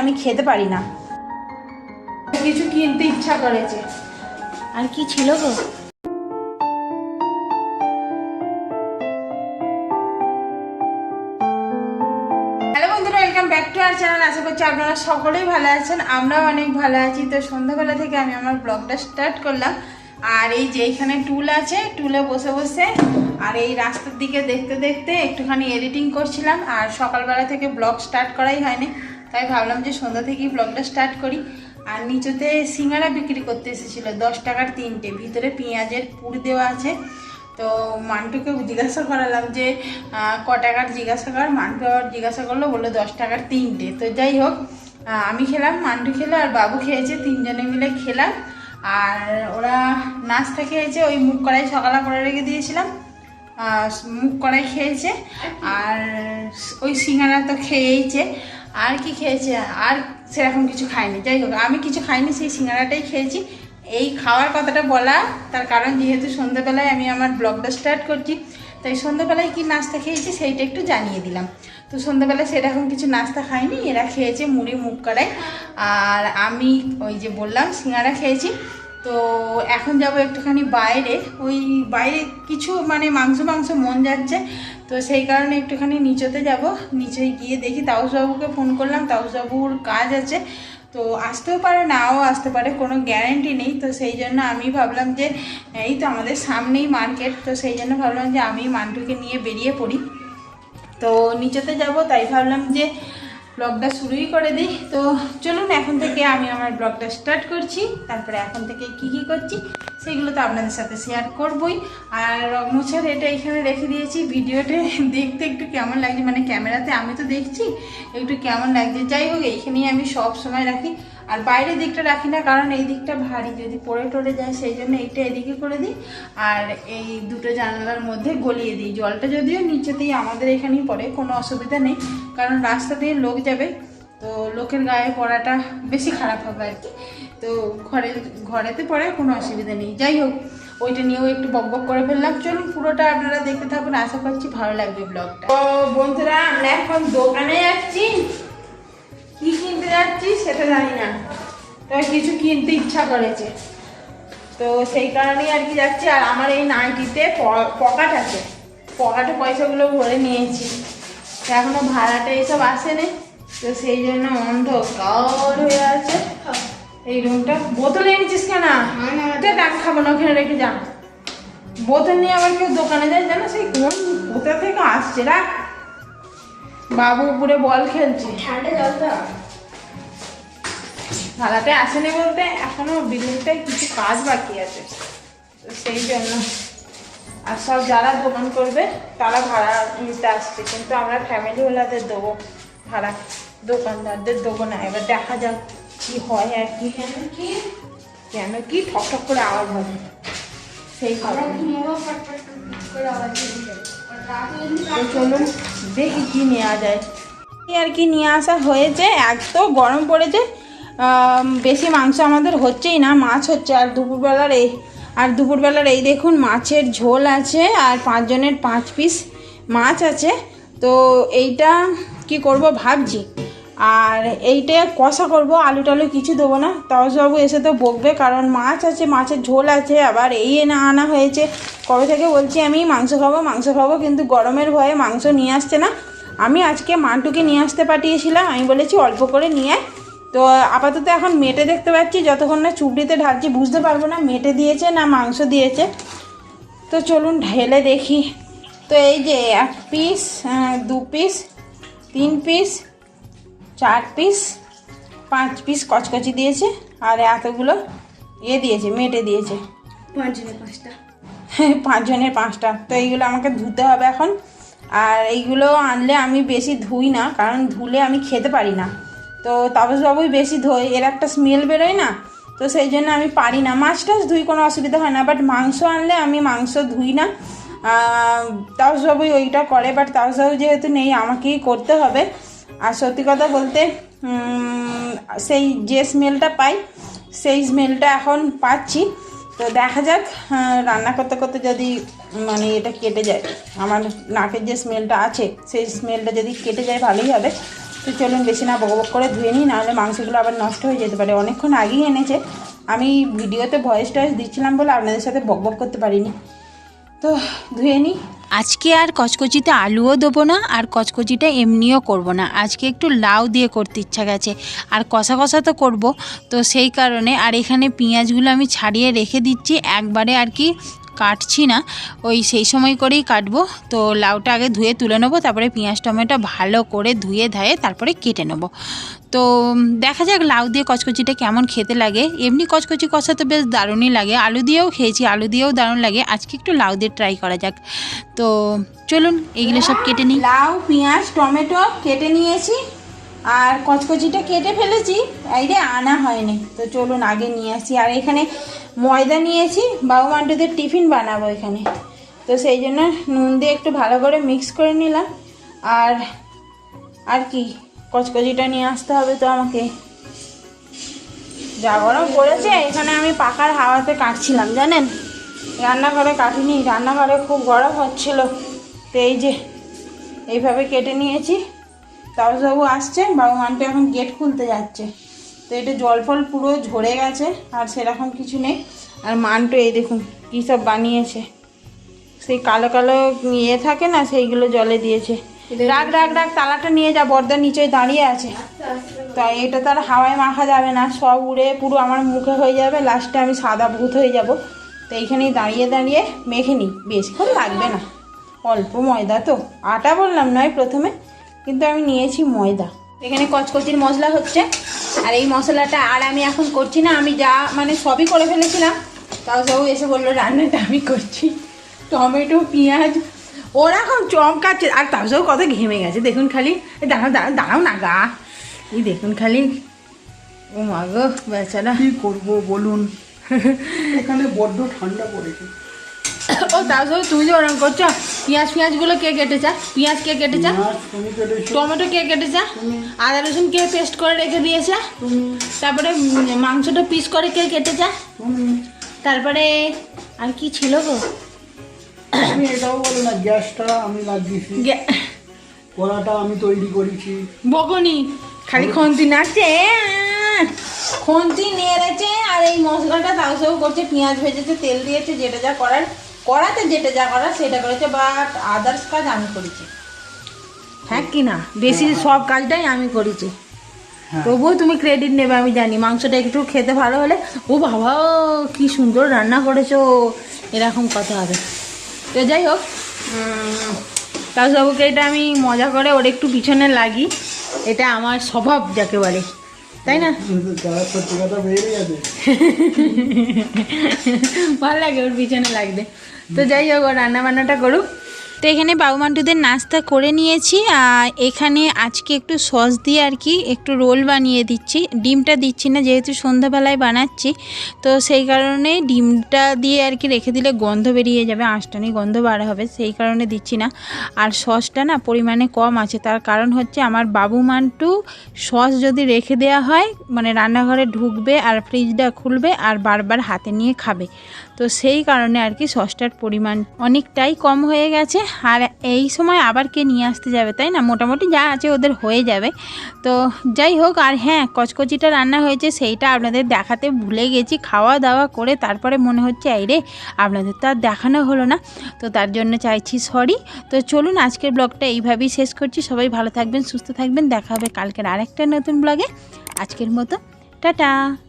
আমি খেতে পারি না। কিছু কিনতে ইচ্ছা করেছে আর কি ছিল গো? হ্যালো বন্ধুরা welcome back to our channel আশা করছি আপনারা সকলেই ভালো আছেন আমরাও অনেক ভালো আছি। তো সন্ধ্যাবেলা থেকে আমি আমার ব্লগটা স্টার্ট করলাম। আর এই যে এখানে টুল আছে, টুলে বসে বসে আর এই রাস্তার দিকে দেখতে দেখতে একটুখানি এডিটিং করছিলাম আর সকালবেলা থেকে ব্লগ স্টার্ট করাই হয়নি। তাই ভাবলাম যে সন্ধ্যা থেকেই ব্লগটা স্টার্ট করি। আর নিচেতে সিঙ্গারা বিক্রি করতে এসেছিল, দশ টাকার তিনটে, ভিতরে পেঁয়াজের পুর দেওয়া আছে। তো মান্টুকে জিজ্ঞাসা করালাম যে ক টাকার জিজ্ঞাসা কর, মান্টু আবার জিজ্ঞাসা করল, বলল দশ টাকার তিনটে। তো যাই হোক আমি খেলাম, মান্টু খেলো আর বাবু খেয়েছে, তিনজনে মিলে খেলাম। আর ওরা নাস্তা খেয়েছে ওই মুখ কড়াই সকালে করে রেখে দিয়েছিলাম। মুখ কড়াই খেয়েছে, আর ওই সিঙ্গারা তো খেয়েইছে আর কি খেয়েছে? আর সেরকম কিছু খায়নি যাই হোক, আমি কিছু খাইনি, সেই সিঙ্গারাটাই খেয়েছি। এই খাওয়ার কথাটা বলা, তার কারণ যেহেতু সন্ধ্যাবেলায় আমি আমার ব্লগটা স্টার্ট করছি তাই সন্ধ্যাবেলায় কি নাস্তা খেয়েছি সেইটা একটু জানিয়ে দিলাম। তো সন্ধ্যাবেলায় সেরকম কিছু নাস্তা খাইনি এরা খেয়েছে মুড়ি মুখ কড়াই আর আমি ওই যে বললাম, সিঙ্গারা খেয়েছি। তো এখন যাব একটুখানি বাইরে। ওই বাইরে কিছু মানে মাংস মাংস মন যাচ্ছে। তো সেই কারণে একটুখানি নিচেতে যাব। নিচে গিয়ে দেখি তাউসবাবুকে ফোন করলাম। তাউসবাবুর কাজ আছে। তো আসতেও পারে, নাও আসতে পারে, কোনো গ্যারেন্টি নেই। তো সেই জন্য আমি ভাবলাম যে, এই তো আমাদের সামনেই মার্কেট তো সেই জন্য ভাবলাম যে আমি মান্টুকে নিয়ে বেরিয়ে পড়ি। তো নিচেতে যাব, তাই ভাবলাম যে ব্লগটা শুরুই করে দিই। তো চলুন, এখন থেকে আমি আমার ব্লগটা স্টার্ট করছি। তারপরে এখন থেকে কি কি করছি সেগুলো তো আপনাদের সাথে শেয়ার করবই। আর মোছার এটা এখানে রেখে দিয়েছি। ভিডিওটা দেখতে একটু কেমন লাগছে? মানে ক্যামেরাতে আমি তো দেখছি, একটু কেমন লাগছে? যাই হোক, এইখানেই আমি সব সময় রাখি। আর বাইরের দিকটা রাখি না, কারণ এই দিকটা ভারী। যদি পড়ে টরে যায়, সেই জন্য এইটা এদিকে করে দিই। আর এই দুটো জানালার মধ্যে গলিয়ে দিই। জলটা যদিও নিচেতেই আমাদের এখানেই পড়ে, কোনো অসুবিধা নেই। কারণ রাস্তা দিয়ে লোক যাবে, তো লোকের গায়ে পড়াটা বেশি খারাপ হবে আর কি। তো ঘরে, ঘরেতে পড়ে কোনো অসুবিধা নেই। যাই হোক, ওইটা নিয়েও একটু বক বক করে ফেললাম। চলুন পুরোটা আপনারা দেখতে থাকুন। আশা করছি ভালো লাগবে ব্লগটা। তো বন্ধুরা, আমরা এখন দোকানে যাচ্ছি। কি কিনতে যাচ্ছি সেটা জানি না। তবে কিছু কিনতে ইচ্ছা করেছে। তো সেই কারণেই আর কি যাচ্ছি। আর আমার এই নাইটিতে পকেট আছে। পকেটে পয়সাগুলো ভরে নিয়েছি। তো এখনও ভাড়াটা এইসব আসেনি। তো সেই জন্য অন্ধ অন্ধকার হয়ে আছে। এই রুমটা বোতল এনেছিস কেন? দেখ খাব না ওখানে রেখে যা। বোতল নিয়ে আবার কেউ দোকানে যায়? জানো সেই কোন কোথা থেকে আসছে? রাখ। বাবু উপরে বল খেলছে। ভাড়াতে আসেনি বলতে এখনও বিল্ডিংটায় কিছু কাজ বাকি আছে। তো সেই জন্য। আর সব যারা দোকান করবে তারা ভাড়া নিতে আসছে। কিন্তু আমরা ফ্যামিলি ওলাদের দেবো। ভাড়া দোকানদারদের দেবো না। এবার দেখা যাক। কি হয় আর কি কেন কি? ঠক ঠক করে আওয়াজ হবে সেই চলুন দেখি কি নেওয়া যায়। আর কি নিয়ে আসা হয়েছে? এক তো গরম পড়েছে। বেশি মাংস আমাদের হচ্ছেই না, মাছ হচ্ছে। আর দুপুরবেলার এই, আর দুপুরবেলার এই দেখুন, মাছের ঝোল আছে আর পাঁচজনের পাঁচ পিস মাছ আছে। তো এইটা কি করব ভাবছি। আর এইটা কষা করব, আলু টালু কিছু দেবো না। তাওসবাবু এসে তো বকবে, কারণ মাছ আছে, মাছের ঝোল আছে, আবার এই এনে আনা হয়েছে। কবে থেকে বলছি আমি, মাংস খাব মাংস খাব, কিন্তু গরমের ভয়ে মাংস নিয়ে আসছে না। আমি আজকে মান্টুকে নিয়ে আসতে পাঠিয়েছিলাম, আমি বলেছি অল্প করে নিয়ে। তো আপাতত এখন মেটে দেখতে পাচ্ছি, যতক্ষণ না চুবড়িতে ঢালছি, বুঝতে পারব না মেটে দিয়েছে না মাংস দিয়েছে। তো চলুন ঢেলে দেখি। তো এই যে এক পিস দু পিস তিন পিস চার পিস পাঁচ পিস কচকচি দিয়েছে আর এতগুলো ইয়ে দিয়েছে মেটে দিয়েছে। পাঁচ জনের পাঁচটা। পাঁচজনের পাঁচটা। তো এইগুলো আমাকে ধুতে হবে এখন। আর এইগুলো আনলে আমি বেশি ধুই না কারণ ধুলে আমি খেতে পারি না। তো তাপসবাবুই বেশি ধোয় এর একটা স্মেল বেরোয় না তো সেই জন্য আমি পারি না। মাছ টাছ ধুই কোনো অসুবিধা হয় না বাট মাংস আনলে আমি মাংস ধুই না। তাপসবাবুই ওইটা করে বাট তাপসবাবু যেহেতু নেই আমাকেই করতে হবে। আর সত্যি কথা বলতে সেই যে স্মেলটা পাই, সেই স্মেলটা এখন পাচ্ছি। তো দেখা যাক রান্না করতে করতে যদি মানে এটা কেটে যায়, আমার নাকের যে স্মেলটা আছে, সেই স্মেলটা যদি কেটে যায়, ভালোই হবে। তো চলুন বেশি না বকবক করে ধুয়ে নিই, নাহলে মাংসগুলো আবার নষ্ট হয়ে যেতে পারে। অনেকক্ষণ আগেই এনেছে। আমি ভিডিওতে ভয়েস টয়েস দিচ্ছিলাম বলে আপনাদের সাথে বকবক করতে পারিনি। তো ধুয়ে নিই। আজকে আর কচকচিতে আলুও দেবো না, আর কচকচিটা এমনিও করব না। আজকে একটু লাউ দিয়ে করতে ইচ্ছা গেছে, আর কষা কষা তো করব। তো সেই কারণে, আর এখানে পেঁয়াজগুলো আমি ছাড়িয়ে রেখে দিচ্ছি, একবারে আর কি কাটছি না, ওই সেই সময় করেই কাটবো। তো লাউটা আগে ধুয়ে তুলে নেব, তারপরে পেঁয়াজ টমেটো ভালো করে ধুয়ে ধায়ে তারপরে কেটে নেব। তো দেখা যাক লাউ দিয়ে কচকচিটা কেমন খেতে লাগে। এমনি কচকচি কষা তো বেশ দারুণই লাগে। আলু দিয়েও খেয়েছি, আলু দিয়েও দারুণ লাগে। আজকে একটু লাউ দিয়ে ট্রাই করা যাক। তো চলুন, এইগুলো সব কেটে নিই। লাউ, পেঁয়াজ, টমেটো কেটে নিয়েছি, আর কচকচিটা কেটে ফেলেছি। এই রে আনা হয়নি। তো চলুন আগে নিয়ে আসি। আর এখানে ময়দা নিয়েছি বাবু মান্টুদের টিফিন বানাবো এখানে। তো সেই জন্য নুন দিয়ে একটু ভালো করে মিক্স করে নিলাম। আর আর কি, কচকচিটা নিয়ে আসতে হবে তো আমাকে। যা গরম পড়েছে, এখানে আমি পাকার হাওয়াতে কাটছিলাম, জানেন? রান্নাঘরে কাটিনি, রান্নাঘরে খুব গরম হচ্ছিল। তো এই যে, এইভাবে কেটে নিয়েছি। তাপসবাবু আসছে বাবু মানটা এখন গেট খুলতে যাচ্ছে। তো এটা জল ফল পুরো ঝরে গেছে, আর সেরকম কিছু নেই। আর মানটো, এই দেখুন, কী সব বানিয়েছে। সেই কালো কালো ইয়ে থাকে না, সেইগুলো জলে দিয়েছে। রাখ রাখ রাখ, তালাটা নিয়ে যা, বর্দার নিচে দাঁড়িয়ে আছে। তা এটা তার হাওয়ায় মাখা যাবে না, সব উড়ে পুরো আমার মুখে হয়ে যাবে, লাস্টে আমি সাদা ভূত হয়ে যাব। তো এইখানেই দাঁড়িয়ে দাঁড়িয়ে মেখে নিই। বেশক্ষণ লাগবে না। অল্প ময়দা তো, আটা বললাম নয় প্রথমে, কিন্তু আমি নিয়েছি ময়দা। এখানে কচকচির মশলা হচ্ছে। আর এই মশলাটা আর আমি এখন করছি না আমি যা মানে সবই করে ফেলেছিলাম। তাও সব এসে বলল রান্নাটা আমি করছি। টমেটো পেঁয়াজ ওরা এখন চমকাচ্ছে। আর তার সব কত ঘেমে গেছে দেখুন খালি। দাঁড়াও দাঁড়াও দাঁড়াও না গা। এই দেখুন খালি। ও মা গো বেচারা। কি করব বলুন? এখানে বড্ড ঠান্ডা পড়েছে। ও তার সব তুমি যে ওরকম করছ পেঁয়াজ পেঁয়াজগুলো কে কেটেছে? পেঁয়াজ কে কেটেছে? টমেটো কে কেটে কেটেছে আদা রসুন কে পেস্ট করে রেখে দিয়েছে? তারপরে মাংসটা পিস করে কে কেটেছে? তুমি। তারপরে আর কি ছিল গো? এটাও বলো না গ্যাসটা আমি লাগিয়েছি। গে- কড়াটা আমি তৈরি করেছি। বকনি খালি খন্তি নাচছে খন্তি নেড়েছে আর এই মশলাটা তাও সব করছে পেঁয়াজ ভেজেছে তেল দিয়েছে যেটা যা করার। করাতে যেটা যা করা সেটা করেছে বাট আদার্স কাজ আমি করেছি। হ্যাঁ কি না? বেশি সব কাজটাই আমি করেছি। হ্যাঁ। তবুও তুমি ক্রেডিট নেবে আমি জানি। মাংসটা একটু খেতে ভালো হলে ও বাবা কি সুন্দর রান্না করেছ। এরকম কথা হবে। তো যাই হোক তাজবাবুকে এটা আমি মজা করে ওর একটু পিছনে লাগি। এটা আমার স্বভাব যাকে বলে। তাই না? ভালো লাগে ওর পিছনে লাগবে তো যাই হোক রান্না বান্নাটা করুক। তো এখানে বাবু মান্টুদের নাস্তা করে নিয়েছি, আর এখানে আজকে একটু সস দিয়ে আর কি একটু রোল বানিয়ে দিচ্ছি। ডিমটা দিচ্ছি না, যেহেতু সন্ধ্যাবেলায় বানাচ্ছি, তো সেই কারণে ডিমটা দিয়ে আর কি রেখে দিলে গন্ধ বেরিয়ে যাবে আঁশটানি গন্ধ বার হবে, সেই কারণে দিচ্ছি না। আর সসটা না পরিমাণে কম আছে, তার কারণ হচ্ছে আমার বাবু মান্টু সস যদি রেখে দেওয়া হয় মানে রান্নাঘরে ঢুকবে আর ফ্রিজটা খুলবে আর বারবার হাতে নিয়ে খাবে। তো সেই কারণে আর কি সসটার পরিমাণ অনেকটাই কম হয়ে গেছে আর এই সময় আবার কে নিয়ে আসতে যাবে, তাই না? মোটামুটি যা আছে ওদের হয়ে যাবে। তো যাই হোক, আর হ্যাঁ কচকচিটা রান্না হয়েছে, সেইটা আপনাদের দেখাতে ভুলে গেছি। খাওয়া দাওয়া করে তারপরে মনে হচ্ছে এই রে, আপনাদের তো আর দেখানো হলো না। তো তার জন্য চাইছি, সরি। তো চলুন, আজকের ব্লগটা এইভাবেই শেষ করছি। সবাই ভালো থাকবেন, সুস্থ থাকবেন। দেখা হবে কালকের আরেকটা নতুন ব্লগে। আজকের মতো, টাটা।